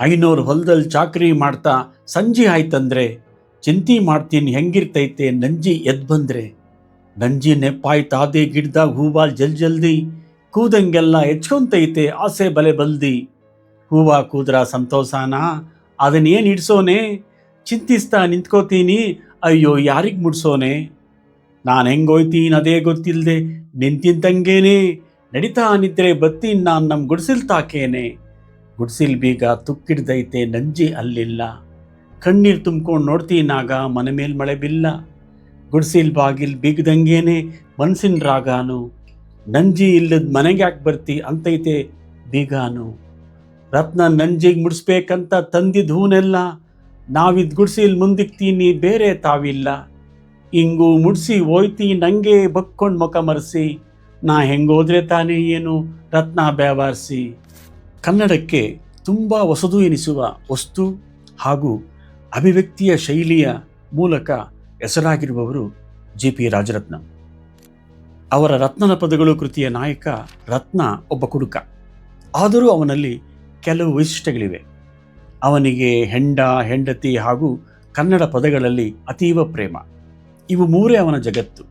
ಐನೂರು ಹೊಲದಲ್ಲಿ ಚಾಕ್ರಿ ಮಾಡ್ತಾ ಸಂಜೆ ಆಯ್ತಂದ್ರೆ, ಚಿಂತಿ ಮಾಡ್ತೀನಿ ಹೆಂಗಿರ್ತೈತೆ ನಂಜಿ ಎದ್ ಬಂದ್ರೆ. ನಂಜಿ ನೆಪ್ಪಾಯ್ತಾದೆ ಗಿಡ್ದಾಗ ಹೂವಾಲ್ ಜಲ್ ಜಲ್ದಿ, ಕೂದಂಗೆಲ್ಲ ಹೆಚ್ಕೊಂತೈತೆ ಆಸೆ ಬಲೆ ಬಲ್ದಿ. ಹೂವ ಕೂದ್ರ ಸಂತೋಷನ? ಅದನ್ನೇನು ಇಡ್ಸೋನೆ? ಚಿಂತಿಸ್ತಾ ನಿಂತ್ಕೋತೀನಿ, ಅಯ್ಯೋ ಯಾರಿಗೆ ಮುಡ್ಸೋನೆ? ನಾನು ಹೆಂಗೋಯ್ತೀನಿ ಅದೇ ಗೊತ್ತಿಲ್ಲದೆ ನಿಂತಿಂತಂಗೇನೆ ನಡಿತಾ ನಿದ್ರೆ ಬತ್ತೀನಿ ನಾನು ನಮ್ಮ ಗುಡಿಸಿಲ್ ತಾಕೇನೆ. ಗುಡಿಸಿಲ್ ಬೀಗ ತುಕ್ಕಿಡ್ದೈತೆ ನಂಜಿ ಅಲ್ಲಿಲ್ಲ. ಕಣ್ಣೀರು ತುಂಬ್ಕೊಂಡು ನೋಡ್ತೀನಾಗ ಮನೆ ಮೇಲೆ ಮಳೆ ಬಿಲ್ಲ. ಗುಡಿಸಿಲ್ ಬಾಗಿಲ್ ಬೀಗದಂಗೇನೆ ಮನ್ಸಿನ ರಾಗಾನು. ನಂಜಿ ಇಲ್ಲದ ಮನೆಗೆ ಯಾಕೆ ಬರ್ತಿ ಅಂತೈತೆ ಬೀಗಾನು. ರತ್ನ ನಂಜಿಗೆ ಮುಡಿಸ್ಬೇಕಂತ ತಂದಿದ್ದ ಹೂನೆಲ್ಲ ನಾವಿದ್ ಗುಡ್ಸಿಲ್ ಮುಂದಿಕ್ತೀನಿ ಬೇರೆ ತಾವಿಲ್ಲ. ಹಿಂಗೂ ಮುಡಿಸಿ ಹೋಯ್ತಿ ನಂಗೆ ಬಕ್ಕೊಂಡು ಮುಖ ಮರೆಸಿ. ನಾ ಹೆಂಗೋದ್ರೆ ತಾನೇ ಏನು ರತ್ನ ವ್ಯವಹರಿಸಿ ಕನ್ನಡಕ್ಕೆ ತುಂಬ ಹೊಸದು ಎನಿಸುವ ವಸ್ತು ಹಾಗೂ ಅಭಿವ್ಯಕ್ತಿಯ ಶೈಲಿಯ ಮೂಲಕ ಹೆಸರಾಗಿರುವವರು ಜಿ ಪಿ ರಾಜರತ್ನ. ಅವರ ರತ್ನನ ಪದಗಳು ಕೃತಿಯ ನಾಯಕ ರತ್ನ ಒಬ್ಬ ಕುಡುಕ. ಆದರೂ ಅವನಲ್ಲಿ ಕೆಲವು ವೈಶಿಷ್ಟ್ಯಗಳಿವೆ. ಅವನಿಗೆ ಹೆಂಡ, ಹೆಂಡತಿ ಹಾಗೂ ಕನ್ನಡ ಪದಗಳಲ್ಲಿ ಅತೀವ ಪ್ರೇಮ. ಇವು ಮೂರೇ ಅವನ ಜಗತ್ತು.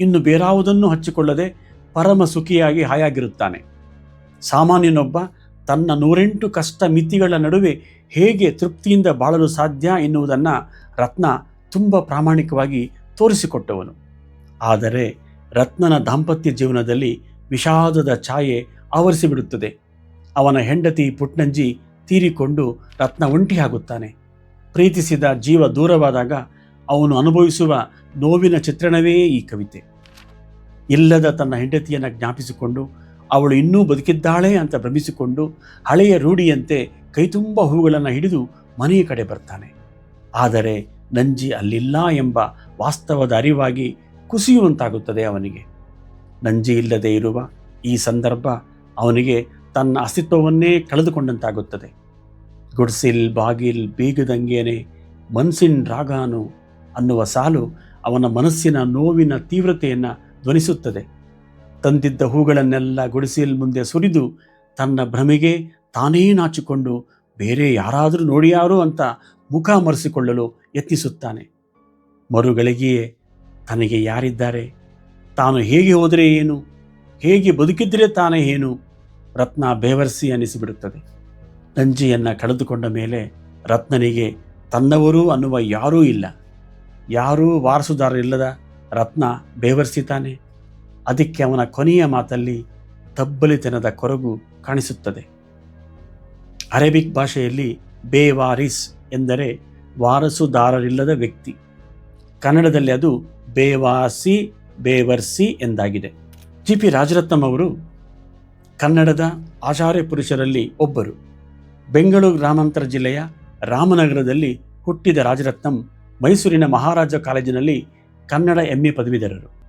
ಇನ್ನು ಬೇರಾವುದನ್ನು ಹಚ್ಚಿಕೊಳ್ಳದೆ ಪರಮ ಸುಖಿಯಾಗಿ ಹಾಯಾಗಿರುತ್ತಾನೆ. ಸಾಮಾನ್ಯನೊಬ್ಬ ತನ್ನ ನೂರೆಂಟು ಕಷ್ಟ ಮಿತಿಗಳ ನಡುವೆ ಹೇಗೆ ತೃಪ್ತಿಯಿಂದ ಬಾಳಲು ಸಾಧ್ಯ ಎನ್ನುವುದನ್ನು ರತ್ನ ತುಂಬ ಪ್ರಾಮಾಣಿಕವಾಗಿ ತೋರಿಸಿಕೊಟ್ಟವನು. ಆದರೆ ರತ್ನನ ದಾಂಪತ್ಯ ಜೀವನದಲ್ಲಿ ವಿಷಾದದ ಛಾಯೆ ಆವರಿಸಿಬಿಡುತ್ತದೆ. ಅವನ ಹೆಂಡತಿ ಪುಟ್ನಂಜಿ ತೀರಿಕೊಂಡು ರತ್ನ ಒಂಟಿಯಾಗುತ್ತಾನೆ. ಪ್ರೀತಿಸಿದ ಜೀವ ದೂರವಾದಾಗ ಅವನು ಅನುಭವಿಸುವ ನೋವಿನ ಚಿತ್ರಣವೇ ಈ ಕವಿತೆ. ಇಲ್ಲದ ತನ್ನ ಹೆಂಡತಿಯನ್ನು ಜ್ಞಾಪಿಸಿಕೊಂಡು ಅವಳು ಇನ್ನೂ ಬದುಕಿದ್ದಾಳೆ ಅಂತ ಭ್ರಮಿಸಿಕೊಂಡು ಹಳೆಯ ರೂಢಿಯಂತೆ ಕೈತುಂಬ ಹೂಗಳನ್ನು ಹಿಡಿದು ಮನೆಯ ಕಡೆ ಬರ್ತಾನೆ. ಆದರೆ ನಂಜಿ ಅಲ್ಲಿಲ್ಲ ಎಂಬ ವಾಸ್ತವದ ಅರಿವಾಗಿ ಕುಸಿಯುವಂತಾಗುತ್ತದೆ ಅವನಿಗೆ. ನಂಜಿ ಇಲ್ಲದೆ ಇರುವ ಈ ಸಂದರ್ಭ ಅವನಿಗೆ ತನ್ನ ಅಸ್ತಿತ್ವವನ್ನೇ ಕಳೆದುಕೊಂಡಂತಾಗುತ್ತದೆ. ಗುಡ್ಸಿಲ್ ಬಾಗಿಲ್ ಬೀಗದಂಗೇನೆ ಮನ್ಸಿನ್ ರಾಗಾನು ಅನ್ನುವ ಸಾಲು ಅವನ ಮನಸ್ಸಿನ ನೋವಿನ ತೀವ್ರತೆಯನ್ನು ಧ್ವನಿಸುತ್ತದೆ. ತಂದಿದ್ದ ಹೂಗಳನ್ನೆಲ್ಲ ಗುಡಿಸಿಲ್ ಮುಂದೆ ಸುರಿದು ತನ್ನ ಭ್ರಮೆಗೆ ತಾನೇ ನಾಚಿಕೊಂಡು ಬೇರೆ ಯಾರಾದರೂ ನೋಡಿಯಾರು ಅಂತ ಮುಖ ಮರೆಸಿಕೊಳ್ಳಲು ಯತ್ನಿಸುತ್ತಾನೆ. ಮರುಗಳಿಗೆಯೇ ತನಗೆ ಯಾರಿದ್ದಾರೆ? ತಾನು ಹೇಗೆ ಹೋದರೆ ಏನು? ಹೇಗೆ ಬದುಕಿದ್ರೆ ತಾನೇ ಏನು? ರತ್ನ ಬೇವರ್ಸಿ ಅನಿಸಿಬಿಡುತ್ತದೆ. ನಂಜಿಯನ್ನು ಕಳೆದುಕೊಂಡ ಮೇಲೆ ರತ್ನನಿಗೆ ತನ್ನವರು ಅನ್ನುವ ಯಾರೂ ಇಲ್ಲ. ಯಾರೂ ವಾರಸುದಾರರಿಲ್ಲದ ರತ್ನ ಬೇವರ್ಸಿತಾನೆ ಅದಕ್ಕೆ ಅವನ ಕೊನೆಯ ಮಾತಲ್ಲಿ ತಬ್ಬಲಿತನದ ಕೊರಗು ಕಾಣಿಸುತ್ತದೆ. ಅರೇಬಿಕ್ ಭಾಷೆಯಲ್ಲಿ ಬೇವಾರಿಸ್ ಎಂದರೆ ವಾರಸುದಾರರಿಲ್ಲದ ವ್ಯಕ್ತಿ. ಕನ್ನಡದಲ್ಲಿ ಅದು ಬೇವಾಸಿ, ಬೇವರ್ಸಿ ಎಂದಾಗಿದೆ. ಜಿ ಪಿ ರಾಜರತ್ನಂ ಅವರು ಕನ್ನಡದ ಆಚಾರ್ಯ ಪುರುಷರಲ್ಲಿ ಒಬ್ಬರು. ಬೆಂಗಳೂರು ಗ್ರಾಮಾಂತರ ಜಿಲ್ಲೆಯ ರಾಮನಗರದಲ್ಲಿ ಹುಟ್ಟಿದ ರಾಜರತ್ನಂ ಮೈಸೂರಿನ ಮಹಾರಾಜ ಕಾಲೇಜಿನಲ್ಲಿ ಕನ್ನಡ ಎಂ ಎ ಪದವೀಧರರು.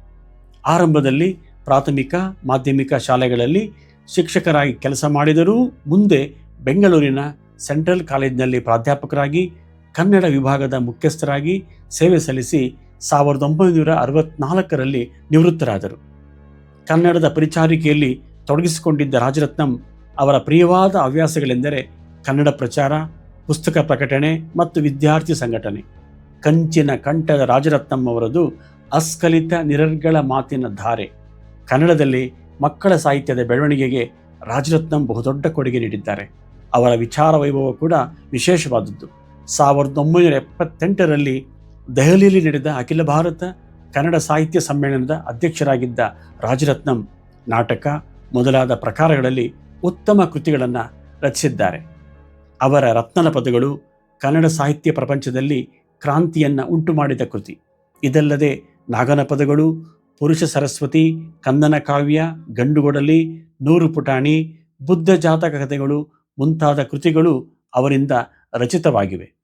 ಆರಂಭದಲ್ಲಿ ಪ್ರಾಥಮಿಕ, ಮಾಧ್ಯಮಿಕ ಶಾಲೆಗಳಲ್ಲಿ ಶಿಕ್ಷಕರಾಗಿ ಕೆಲಸ ಮಾಡಿದರೂ ಮುಂದೆ ಬೆಂಗಳೂರಿನ ಸೆಂಟ್ರಲ್ ಕಾಲೇಜಿನಲ್ಲಿ ಪ್ರಾಧ್ಯಾಪಕರಾಗಿ, ಕನ್ನಡ ವಿಭಾಗದ ಮುಖ್ಯಸ್ಥರಾಗಿ ಸೇವೆ ಸಲ್ಲಿಸಿ ಸಾವಿರದ ಒಂಬೈನೂರ ಅರವತ್ನಾಲ್ಕರಲ್ಲಿ ನಿವೃತ್ತರಾದರು. ಕನ್ನಡದ ಪರಿಚಾರಿಕೆಯಲ್ಲಿ ತೊಡಗಿಸಿಕೊಂಡಿದ್ದ ರಾಜರತ್ನಂ ಅವರ ಪ್ರಿಯವಾದ ಹವ್ಯಾಸಗಳೆಂದರೆ ಕನ್ನಡ ಪ್ರಚಾರ, ಪುಸ್ತಕ ಪ್ರಕಟಣೆ ಮತ್ತು ವಿದ್ಯಾರ್ಥಿ ಸಂಘಟನೆ. ಕಂಚಿನ ಕಂಠದ ರಾಜರತ್ನಂ ಅವರದು ಅಸ್ಖಲಿತ ನಿರರ್ಗಳ ಮಾತಿನ ಧಾರೆ. ಕನ್ನಡದಲ್ಲಿ ಮಕ್ಕಳ ಸಾಹಿತ್ಯದ ಬೆಳವಣಿಗೆಗೆ ರಾಜರತ್ನಂ ಬಹುದೊಡ್ಡ ಕೊಡುಗೆ ನೀಡಿದ್ದಾರೆ. ಅವರ ವಿಚಾರ ವೈಭವ ಕೂಡ ವಿಶೇಷವಾದದ್ದು. ಸಾವಿರದ ಒಂಬೈನೂರ ಎಪ್ಪತ್ತೆಂಟರಲ್ಲಿ ದೆಹಲಿಯಲ್ಲಿ ನಡೆದ ಅಖಿಲ ಭಾರತ ಕನ್ನಡ ಸಾಹಿತ್ಯ ಸಮ್ಮೇಳನದ ಅಧ್ಯಕ್ಷರಾಗಿದ್ದ ರಾಜರತ್ನಂ ನಾಟಕ ಮೊದಲಾದ ಪ್ರಕಾರಗಳಲ್ಲಿ ಉತ್ತಮ ಕೃತಿಗಳನ್ನು ರಚಿಸಿದ್ದಾರೆ. ಅವರ ರತ್ನನ ಪದಗಳು ಕನ್ನಡ ಸಾಹಿತ್ಯ ಪ್ರಪಂಚದಲ್ಲಿ ಕ್ರಾಂತಿಯನ್ನು ಉಂಟು ಮಾಡಿದ ಕೃತಿ. ಇದಲ್ಲದೆ ನಾಗನ ಪದಗಳು ಪುರುಷ ಸರಸ್ವತಿ, ಕಂದನ ಕಾವ್ಯ, ಗಂಡುಗೊಡಲಿ, ನೂರು ಪುಟಾಣಿ, ಬುದ್ಧ ಜಾತಕ ಕಥೆಗಳು ಮುಂತಾದ ಕೃತಿಗಳು ಅವರಿಂದ ರಚಿತವಾಗಿವೆ.